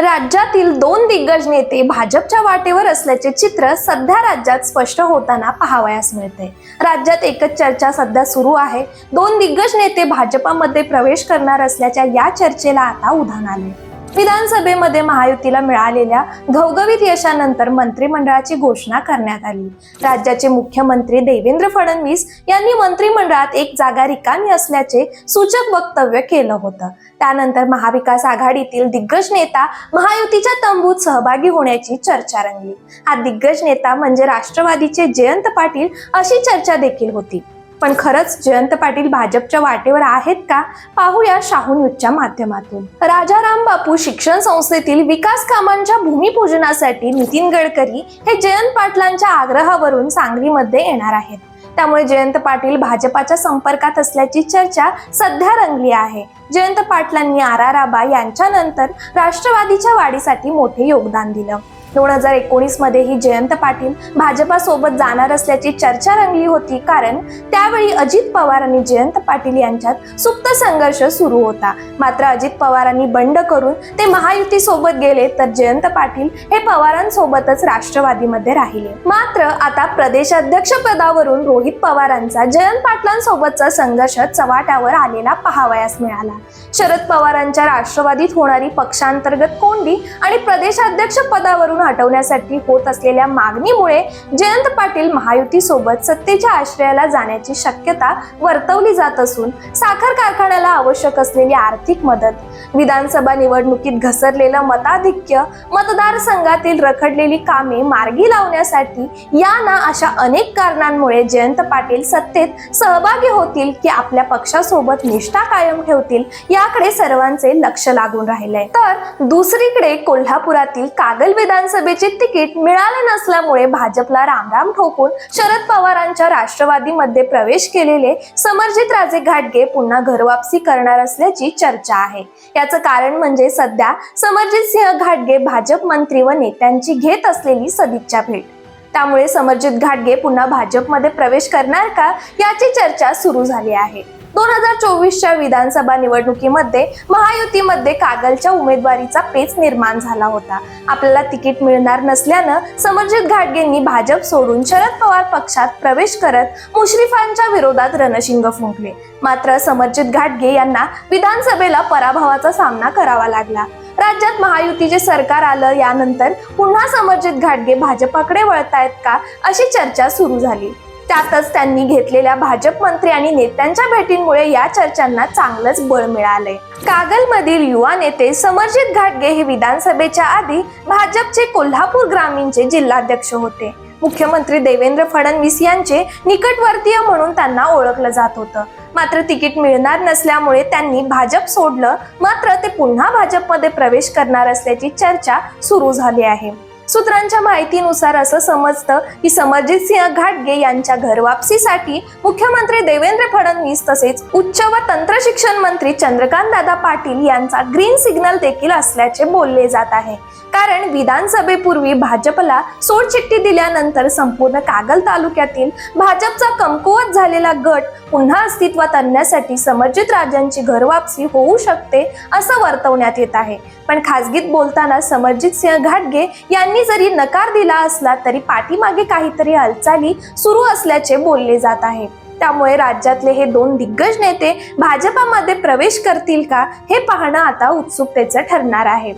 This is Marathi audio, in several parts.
राज्यातील दोन दिग्गज नेते भाजपच्या वाटेवर असल्याचे चित्र सध्या राज्यात स्पष्ट होताना पाहावयास मिळते राज्यात एकच चर्चा सध्या सुरू आहे. दोन दिग्गज नेते भाजपामध्ये प्रवेश करणार असल्याच्या या चर्चेला आता उधाण आले विधानसभेमध्ये महायुतीला मिळालेल्या घवघवीत यशानंतर मंत्रिमंडळाची घोषणा करण्यात आली. राज्याचे मुख्यमंत्री देवेंद्र फडणवीस यांनी मंत्रिमंडळात एक जागा रिकामी असल्याचे सूचक वक्तव्य केलं होतं. त्यानंतर महाविकास आघाडीतील दिग्गज नेता महायुतीच्या तंबूत सहभागी होण्याची चर्चा रंगली. हा दिग्गज नेता म्हणजे राष्ट्रवादीचे जयंत पाटील अशी चर्चा देखील होती. पण खरंच जयंत पाटील भाजपच्या वाटेवर आहेत का? पाहूया शाहू न्यूजच्या माध्यमातून. राजाराम बापू शिक्षण संस्थेतील विकास कामांच्या भूमिपूजनासाठी नितीन गडकरी हे जयंत पाटलांच्या आग्रहावरून सांगलीमध्ये येणार आहेत. त्यामुळे जयंत पाटील भाजपाच्या संपर्कात असल्याची चर्चा सध्या रंगली आहे. जयंत पाटलांनी आर आर आबा यांच्यानंतर राष्ट्रवादीच्या वाढीसाठी मोठे योगदान दिलं. दोन हजार एकोणीसमध्ये ही जयंत पाटील भाजपासोबत जाणार असल्याची चर्चा रंगली होती. कारण त्यावेळी अजित पवार आणि जयंत पाटील यांच्यात सुप्त संघर्ष सुरू होता. मात्र अजित पवारांनी बंड करून ते महायुती सोबत गेले तर जयंत पाटील हे पवारांसोबतच राष्ट्रवादीमध्ये राहिले. मात्र आता प्रदेशाध्यक्ष पदावरून रोहित पवारांचा जयंत पाटलांसोबतचा संघर्ष चव्हाट्यावर आलेला पाहावयास मिळाला. शरद पवारांच्या राष्ट्रवादीत होणारी पक्षांतर्गत कोंडी आणि प्रदेशाध्यक्ष पदावरून हटवण्यासाठी होत असलेल्या मागणीमुळे जयंत पाटील महायुती सोबत सत्तेच्या आश्रयाला जाण्याची शक्यता वर्तवली जात असून साखर कारखान्याला आवश्यक असलेली आर्थिक मदत विधानसभा निवडणुकीत घसरलेलं मताधिक्य मतदारसंघातील रखडलेली कामे मार्गी लावण्यासाठी या ना अशा अनेक कारणांमुळे जयंत पाटील सत्तेत सहभागी होतील की आपल्या पक्षासोबत निष्ठा कायम ठेवतील याकडे सर्वांचे लक्ष लागून राहिलंय. तर दुसरीकडे कोल्हापुरातील कागल विधानसभेचे तिकीट मिळाले नसल्यामुळे भाजपला रामराम ठोकून शरद पवारांच्या राष्ट्रवादीमध्ये प्रवेश केलेले समरजित राजे घाटगे पुन्हा घरवापसी करणार असल्याची चर्चा आहे. याचं कारण म्हणजे सध्या समरजित सिंह घाटगे भाजप मंत्री व नेत्यांची घेत असलेली सदिच्छा भेट. त्यामुळे समरजित घाटगे पुन्हा भाजपमध्ये प्रवेश करणार का याची चर्चा सुरू झाली आहे. दोन हजार चोवीसच्या विधानसभा निवडणुकीमध्ये महायुतीमध्ये कागलच्या उमेदवारीचा पेच निर्माण झाला होता. आपल्याला तिकीट मिळणार नसल्यानं समरजित घाटगेंनी भाजप सोडून शरद पवार पक्षात प्रवेश करत मुश्रीफांच्या विरोधात रणशिंग फुंकले. मात्र समरजित घाटगे यांना विधानसभेला पराभवाचा सामना करावा लागला. राज्यात महायुतीचे सरकार आलं यानंतर पुन्हा समरजित घाटगे भाजपाकडे वळतायत का अशी चर्चा सुरू झाली. त्यातच त्यांनी घेतलेल्या भाजप मंत्री आणि नेत्यांच्या भेटींमुळे या चर्चांना चांगलंच बळ मिळालंय. कागलमधील युवा नेते समरजित घाटगे हे विधानसभेच्या आधी भाजपचे कोल्हापूर ग्रामीणचे जिल्हाध्यक्ष होते. मुख्यमंत्री देवेंद्र फडणवीस यांचे निकटवर्तीय म्हणून त्यांना ओळखलं जात होतं. मात्र तिकीट मिळणार नसल्यामुळे त्यांनी भाजप सोडलं मात्र ते पुन्हा भाजपमध्ये प्रवेश करणार असल्याची चर्चा सुरू झाली आहे. सूत्रांच्या माहितीनुसार असं समजतं की समरजित सिंह घाटगे यांच्या घरवापसीसाठी मुख्यमंत्री देवेंद्र फडणवीस तसेच उच्च व तंत्र शिक्षण मंत्री चंद्रकांत दादा पाटील यांचा ग्रीन सिग्नल देखील असल्याचे बोलले जात आहे. कारण विधानसभेपूर्वी भाजपला सोडचिठ्ठी दिल्यानंतर संपूर्ण कागल तालुक्यातील भाजपचा कमकुवत झालेला गट पुन्हा अस्तित्वात आणण्यासाठी समर्जित राजांची घरवापसी होऊ शकते असं वर्तवण्यात येत आहे. पण खासगीत बोलताना समरजित सिंह घाटगे यांनी जरी नकार दिला असला तरी पाठीमागे काहीतरी हालचाली सुरू असल्याचे बोलले जात आहे. त्यामुळे राज्यातले हे दोन दिग्गज नेते भाजपामध्ये प्रवेश करतील का हे पाहणं आता उत्सुकतेचं ठरणार आहे.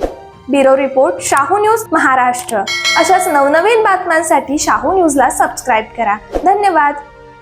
Bureau report Shahu news Maharashtra. अशाच नवनवीन बातम्यांसाठी शाहू न्यूजला सबस्क्राईब करा. धन्यवाद.